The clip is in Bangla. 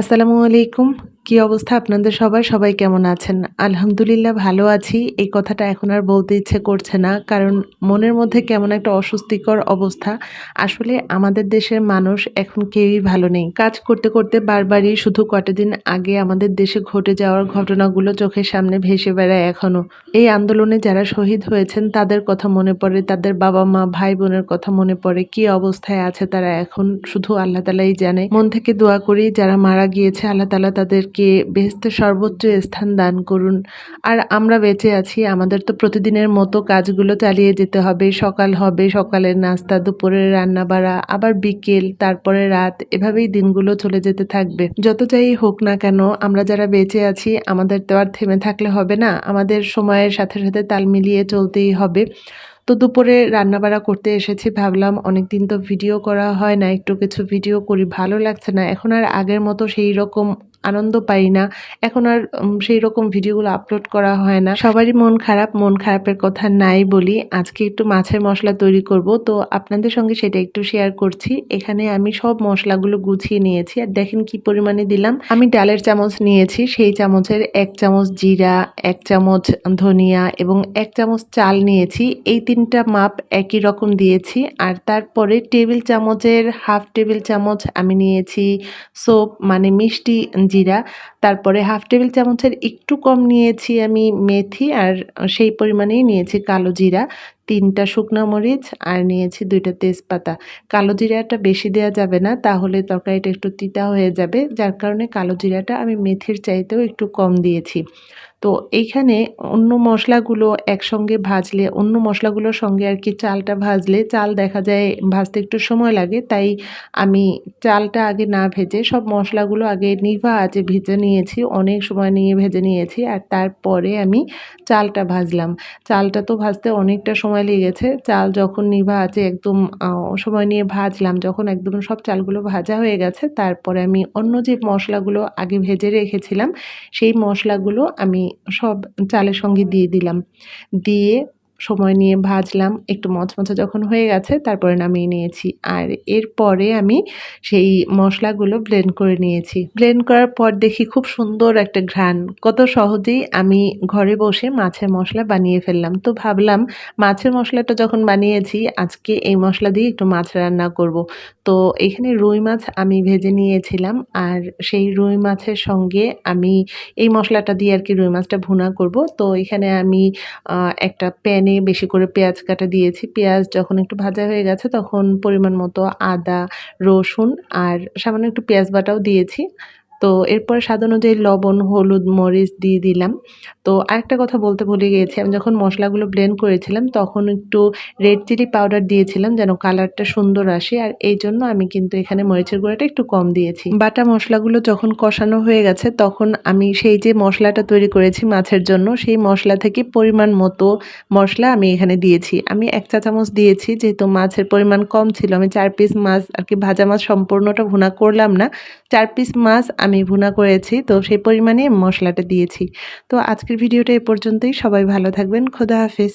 അസ്സലാമു അലൈക്കും. কি অবস্থা আপনাদের সবার? সবাই কেমন আছেন? আলহামদুলিল্লাহ ভালো আছি। এই কথাটা এখন আর বলতে ইচ্ছে করছে না, কারণ মনের মধ্যে কেমন একটা অস্বস্তিকর অবস্থা। আসলে আমাদের দেশের মানুষ এখন কেউই ভালো নেই। কাজ করতে করতে বারবারই শুধু কটা দিন আগে আমাদের দেশে ঘটে যাওয়ার ঘটনাগুলো চোখের সামনে ভেসে বেড়ায় এখনও এই আন্দোলনে যারা শহীদ হয়েছেন, তাদের কথা মনে পড়ে, তাদের বাবা মা ভাই বোনের কথা মনে পড়ে, কি অবস্থায় আছে তারা এখন, শুধু আল্লাহ তালাই জানে। মন থেকে দোয়া করি, যারা মারা গিয়েছে, আল্লাহ তালা তাদেরকে বেহেস্তের সর্বোচ্চ স্থান দান করুন। আর আমরা বেঁচে আছি, আমাদের তো প্রতিদিনের মতো কাজগুলো চালিয়ে যেতে হবে। সকাল হবে, সকালের নাস্তা, দুপুরের রান্না বাড়া আবার বিকেল, তারপরে রাত। এভাবেই দিনগুলো চলে যেতে থাকবে। যত যাই হোক না কেন, আমরা যারা বেঁচে আছি, আমাদের তো আর থেমে থাকলে হবে না। আমাদের সময়ের সাথে সাথে তাল মিলিয়ে চলতেই হবে। তো দুপুরে রান্নাবাড়া করতে এসেছি, ভাবলাম অনেক দিন তো ভিডিও করা হয় না, একটু কিছু ভিডিও করি, ভালো লাগছে না। এখন আর আগের মতো সেই রকম আনন্দ পাই না। এখন আর সেই রকম ভিডিওগুলো আপলোড করা হয় না। সবারই মন খারাপ, মন খারাপের কথা নাই বলি। আজকে একটু মাছের মশলা তৈরি করব। তো আপনাদের সঙ্গে সেটা একটু শেয়ার করছি। এখানে আমি সব মশলাগুলো গুছিয়ে নিয়েছি। আর দেখেন কি পরিমাণে দিলাম। আমি ডালের চামচ নিয়েছি। সেই চামচের এক চামচ জিরা, এক চামচ ধনিয়া এবং এক চামচ চাল নিয়েছি। এই তিনটা মাপ একই রকম দিয়েছি। আর তারপরে টেবিল চামচের হাফ টেবিল চামচ আমি নিয়েছি। সোপ মানে মিষ্টি জিরা, তারপরে হাফ টেবিল চামচের একটু কম নিয়েছি আমি মেথি আর সেই পরিমাণেই নিয়েছি কালো জিরা, তিনটা শুকনো মরিচ আর নিয়েছি দুইটা তেজপাতা। কালো জিরাটা বেশি দেওয়া যাবে না, তাহলে তরকারিটা একটু তিতা হয়ে যাবে, যার কারণে কালো জিরাটা আমি মেথির চাইতেও একটু কম দিয়েছি। তো এইখানে অন্য মশলাগুলো একসঙ্গে ভাজলে, অন্য মশলাগুলোর সঙ্গে আর কি চালটা ভাজলে, চাল দেখা যায় ভাজতে একটু সময় লাগে, তাই আমি চালটা আগে না ভেজে সব মশলাগুলো আগে নিভা আছে ভেজে নিয়েছি, অনেক সময় নিয়ে ভেজে নিয়েছি, আর তারপরে আমি চালটা ভাজলাম। চালটা তো ভাজতে অনেকটা সময় লেগেছে, চাল যখন নিভা আছে একদম সময় নিয়ে ভাজলাম, যখন একদম সব চালগুলো ভাজা হয়ে গেছে, তারপরে আমি অন্য যে মশলাগুলো আগে ভেজে রেখেছিলাম, সেই মশলাগুলো আমি সব চালের সঙ্গে দিয়ে দিলাম। দিয়ে সময় নিয়ে ভাজলাম, একটু মচমচে যখন হয়ে গেছে তারপরে নামিয়ে নিয়েছি। আর এরপরে আমি সেই মশলাগুলো ব্লেন্ড করে নিয়েছি। ব্লেন্ড করার পর দেখি খুব সুন্দর একটা ঘ্রাণ। কত সহজেই আমি ঘরে বসে মাছের মশলা বানিয়ে ফেললাম। তো ভাবলাম মাছের মশলাটা যখন বানিয়েছি, আজকে এই মশলা দিয়ে একটু মাছ রান্না করব। তো এখানে রুই মাছ আমি ভেজে নিয়েছিলাম। আর সেই রুই মাছের সঙ্গে আমি এই মশলাটা দিয়ে আর কি রুই মাছটা ভুনা করব। তো এখানে আমি একটা প্যানে বেশি করে পেঁয়াজ কাটা দিয়েছি। পেঁয়াজ যখন একটু ভাজা হয়ে গেছে তখন পরিমাণ মতো আদা, রসুন আর সামান্য একটু পেঁয়াজ বাটাও দিয়েছি। তো এরপরে স্বাদ অনুযায়ী লবণ, হলুদ, মরিচ দিয়ে দিলাম। তো আরেকটা কথা বলতে ভুলে গিয়েছি, আমি যখন মশলাগুলো ব্লেন্ড করেছিলাম তখন একটু রেড চিলি পাউডার দিয়েছিলাম যেন কালারটা সুন্দর আসে, আর এই জন্য আমি কিন্তু এখানে মরিচের গুঁড়াটা একটু কম দিয়েছি। বাটা মশলাগুলো যখন কষানো হয়ে গেছে তখন আমি সেই যে মশলাটা তৈরি করেছি মাছের জন্য, সেই মশলা থেকে পরিমাণ মতো মশলা আমি এখানে দিয়েছি। আমি এক চা চামচ দিয়েছি, যেহেতু মাছের পরিমাণ কম ছিল, আমি চার পিস মাছ আর কি ভাজা মাছ সম্পূর্ণটা ভুনা করলাম না, চার পিস মাছ আমি ভুনা করেছি, তো সেই পরিমাণে মশলাটা দিয়েছি। তো আজকের ভিডিওটা এ পর্যন্তই। সবাই ভালো থাকবেন। খোদা হাফেজ।